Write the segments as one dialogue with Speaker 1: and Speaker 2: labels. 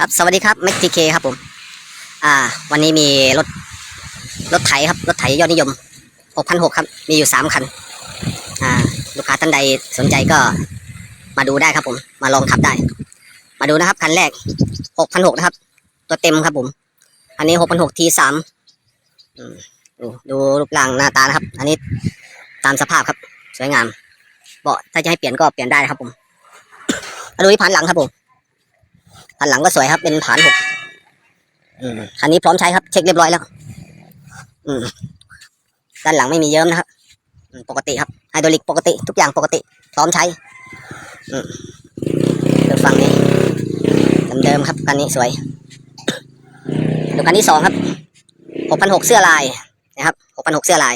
Speaker 1: ครับสวัสดีครับแม็กทีเคครับผม อ่า วันนี้มีรถรถไถครับรถไถยอดนิยม6,600ครับมีอยู่3คันอ่าลูกค้าท่านใดสนใจก็มาดูได้ครับผม มาลองขับได้ มาดูนะครับคันแรก6,600นะครับ ตัวเต็มครับผม อันนี้6,600 T3 อืมดูดูรูปร่างหน้าตานะครับ อันนี้ตามสภาพครับ สวยงามเบาะถ้าจะให้เปลี่ยนก็เปลี่ยนได้นะครับผมมาดูที่ผ่านหลังครับผม ผ่านหลังก็สวยครับ เป็นผ่านหกอืมคันนี้พร้อมใช้ครับ เช็คเรียบร้อยแล้ว อืม ด้านหลังไม่มีเยิ้มนะครับอืมปกติครับไฮดรอลิกปกติ ทุกอย่างปกติ พร้อมใช้ อืมดูฝั่งนี้เดิมๆครับคันนี้สวยดูคันที่สองครับหกพันหกเสื้อลายนะครับหกพันหกเสื้อลาย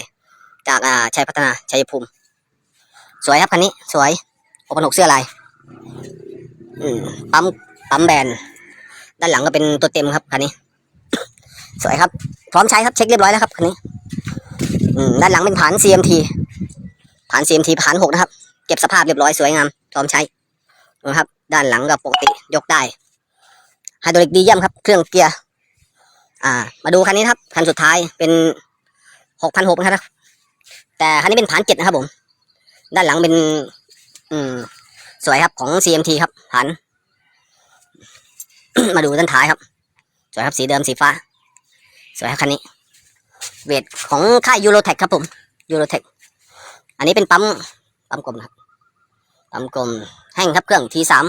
Speaker 1: จากอ่าชัยพัฒนาชัยภูมิ สวยครับคันนี้ สวยหกพันหกเสื้อลาย อืมปั๊ม ปั๊มแบนด้านหลังก็เป็นตัวเต็มครับคันนี้ สวยครับ พร้อมใช้ครับเช็คเรียบร้อยแล้วครับคันนี้ด้านหลังเป็นผาน CMT ผาน CMT ผานหกนะครับ เก็บสภาพเรียบร้อยสวยงามพร้อมใช้นะครับ ด้านหลังก็ปกติยกได้ไฮดรอลิกดีเยี่ยมครับ เครื่องเกียร์อ่า มาดูคันนี้ครับคันสุดท้ายเป็นหกพันหกนะครับ แต่คันนี้เป็นผานเจ็ดนะครับผม ด้านหลังเป็น อืม สวยครับของ CMT ครับผาน มาดูด้านท้ายครับ สวยครับสีเดิมสีฟ้า สวยครับคันนี้ เวทของค่ายยูโรเทคครับผมยูโรเทคอันนี้เป็นปั๊มปั๊มกลมครับปั๊มกลมแห้งครับเครื่องทีสาม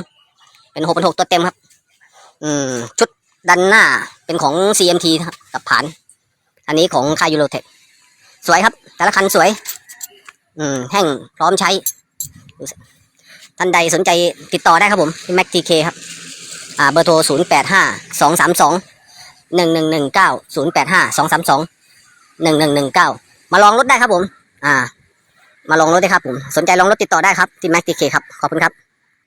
Speaker 1: เป็นหกเป็นหกตัวเต็มครับ อืม ชุดดันหน้าเป็นของ CMT ครับกับผาน อันนี้ของค่ายยูโรเทคสวยครับ แต่ละคันสวย อืม แห้งพร้อมใช้ท่านใดสนใจติดต่อได้ครับผมที่แม็กทีเคครับ อ่าเบอร์โทร 0852321119 0852321119 มาลองรถได้ครับผม อ่า มาลองรถได้ครับผม สนใจลองรถติดต่อได้ครับที่แม็กทีเคครับ ขอบคุณครับ